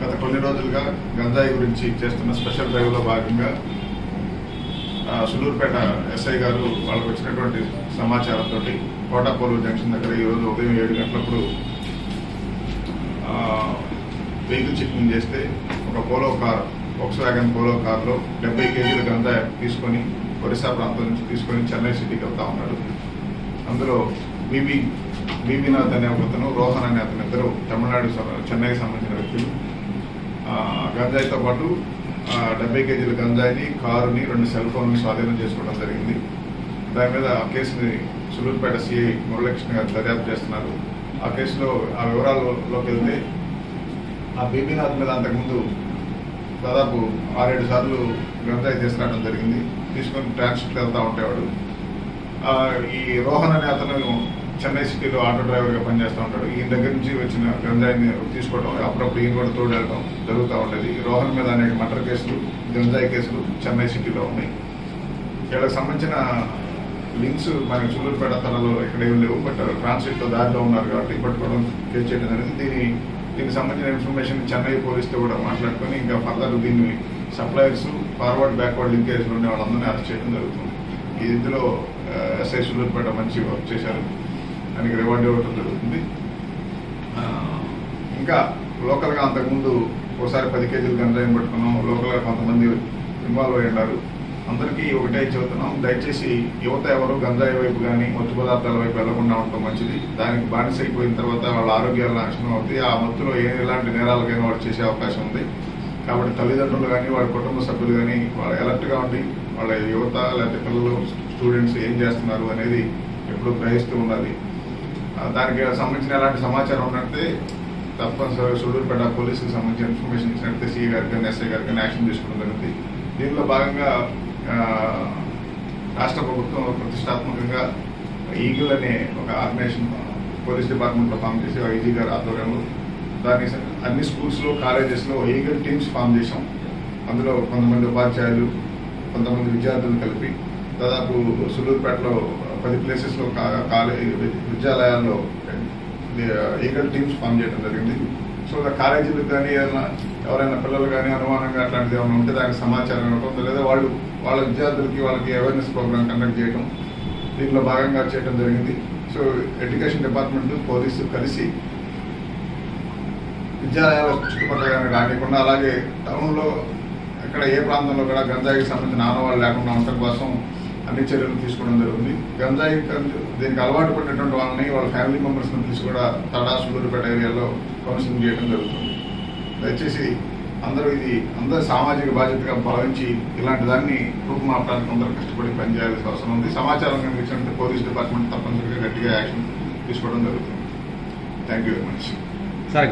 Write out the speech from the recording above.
గత కొన్ని రోజులుగా గంజాయి గురించి చేస్తున్న స్పెషల్ డ్రైవ్లో భాగంగా సులూరుపేట ఎస్ఐ గారు వాళ్ళకు వచ్చినటువంటి సమాచారంతో కోటాపోలు జంక్షన్ దగ్గర ఈరోజు ఉదయం ఏడు గంటలప్పుడు వెహికల్ చెక్కింగ్ చేస్తే ఒక polo car Volkswagen polo కార్లో డెబ్బై కేజీల గంజాయి తీసుకొని ఒరిస్సా ప్రాంతం నుంచి తీసుకొని చెన్నై సిటీకి వెళ్తా ఉన్నాడు. అందులో బీబీ బీబీనాథ్ అనే ఒకతను రోహన్ అనే అతను ఇద్దరు తమిళనాడు స- చెన్నైకి సంబంధించిన వ్యక్తులు. గంజాయితో పాటు డెబ్బై కేజీల గంజాయిని కారుని రెండు సెల్ ఫోన్లు స్వాధీనం చేసుకోవడం జరిగింది. దాని మీద ఆ కేసుని సులూరుపేట సిఐ మురళకృష్ణ గారు దర్యాప్తు చేస్తున్నారు. ఆ కేసులో ఆ వివరాల్లోకి వెళ్తే ఆ బీబీనాథ్ మీద అంతకుముందు దాదాపు ఆరేడు సార్లు గంజాయి తీసుకురావడం జరిగింది. తీసుకొని ట్రాన్స్ఫర్ వెళ్తూ ఉండేవాడు. ఈ రోహన్ అనే అతను చెన్నై సిటీలో ఆటో డ్రైవర్గా పనిచేస్తూ ఉంటాడు. ఈయన దగ్గర నుంచి వచ్చిన గంజాయిని తీసుకోవడం అప్పుడప్పుడు ఈయన కూడా తోడు వెళ్ళడం జరుగుతూ ఉండేది ఈ రోహన్ మీద అనేక మర్డర్ కేసులు గంజాయి కేసులు చెన్నై సిటీలో ఉన్నాయి. వీళ్ళకి సంబంధించిన లింక్స్ మనకి సూళ్ళూరుపేట తనలో ఇక్కడ లేవు. బట్ ట్రాన్సిట్లో దారిలో ఉన్నారు కాబట్టి పట్టుకోవడం కేసు చేయడం జరిగింది. దీని దీనికి సంబంధించిన ఇన్ఫర్మేషన్ చెన్నై పోలీస్తో కూడా మాట్లాడుకొని ఇంకా ఫర్దర్ దీన్ని సప్లయర్స్ ఫార్వర్డ్ బ్యాక్వర్డ్ లింకేజ్లు ఉండే వాళ్ళందరినీ అరెస్ట్ చేయడం జరుగుతుంది. ఈ ఇందులో ఎస్ఐ సూళ్ళూరుపేట మంచి వర్క్ చేశారు. దానికి రివార్డ్ ఇవ్వడం జరుగుతుంది. ఇంకా లోకల్గా అంతకుముందు ఒకసారి పది కేజీలు గంజాయం పట్టుకున్నాం. లోకల్గా కొంతమంది ఇన్వాల్వ్ అయి ఉన్నారు. అందరికీ ఒకటే చెబుతున్నాం. దయచేసి యువత ఎవరు గంజాయి వైపు కానీ మత్తు పదార్థాల వైపు వెళ్ళకుండా ఉండటం మంచిది. దానికి బానిస అయిపోయిన తర్వాత వాళ్ళ ఆరోగ్యాలు నాశనం అవుతాయి. ఆ మత్తులో ఏ ఎలాంటి నేరాలకైనా వాళ్ళు చేసే అవకాశం ఉంది. కాబట్టి తల్లిదండ్రులు కానీ వాళ్ళ కుటుంబ సభ్యులు కానీ వాళ్ళు అలర్ట్గా ఉండి వాళ్ళ యువత లేకపోతే పిల్లలు స్టూడెంట్స్ ఏం చేస్తున్నారు అనేది ఎప్పుడూ గ్రహిస్తూ ఉండాలి. దానికి సంబంధించిన ఎలాంటి సమాచారం ఉన్నట్టే తప్పనిసరిగా సూళ్ళూరుపేట పోలీసుకి సంబంధించిన ఇన్ఫర్మేషన్ ఇచ్చినట్టే సిఐ గారికి కానీ ఎస్ఐ గారికి కానీ యాక్షన్ తీసుకోవడం జరిగింది. దీనిలో భాగంగా రాష్ట్ర ప్రభుత్వం ప్రతిష్టాత్మకంగా ఈగిల్ అనే ఒక ఆర్గనైజేషన్ పోలీస్ డిపార్ట్మెంట్లో ఫామ్ చేసి ఐజీ గారు ఆధ్వర్యంలో దాన్ని అన్ని స్కూల్స్లో కాలేజెస్లో ఈగల్ టీమ్స్ ఫామ్ చేసాం అందులో కొంతమంది ఉపాధ్యాయులు కొంతమంది విద్యార్థులు కలిపి దాదాపు సులూరుపేటలో పది ప్లేసెస్లో కాలేజ్ విద్యాలయాల్లో ఈగల్ టీమ్స్ ఫామ్ చేయడం జరిగింది. సో కాలేజీలు కానీ ఏదైనా ఎవరైనా పిల్లలు కానీ అనుమానంగా అట్లాంటిది ఏమైనా ఉంటే దానికి సమాచారం ఇవ్వడం లేదా వాళ్ళు వాళ్ళ విద్యార్థులకి వాళ్ళకి అవేర్నెస్ ప్రోగ్రామ్ కండక్ట్ చేయడం దీంట్లో భాగంగా చేయడం జరిగింది. సో ఎడ్యుకేషన్ డిపార్ట్మెంట్ పోలీసు కలిసి విద్యాలయాల చుట్టుపక్కల కానీ రానికుండా అలాగే టౌన్లో ఎక్కడ ఏ ప్రాంతంలో కూడా గంజాయికి సంబంధించిన ఆనవాళ్ళు లేకుండా ఉండటం కోసం అన్ని చర్యలు తీసుకోవడం జరుగుతుంది. గంజాయి దీనికి అలవాటు పడినటువంటి వాళ్ళని వాళ్ళ ఫ్యామిలీ మెంబర్స్ని తీసి కూడా తడా సూళ్ళూరుపేట ఏరియాలో కౌన్సిలింగ్ చేయడం జరుగుతుంది. దయచేసి అందరూ ఇది అందరూ సామాజిక బాధ్యతగా భావించి ఇలాంటి దాన్ని రూపుమాపడానికి అందరూ కష్టపడి పనిచేయాల్సిన అవసరం ఉంది. సమాచారం కనుక ఇచ్చినట్టు పోలీస్ డిపార్ట్మెంట్ తప్పనిసరిగా గట్టిగా యాక్షన్ తీసుకోవడం జరుగుతుంది. Thank you very much. Sir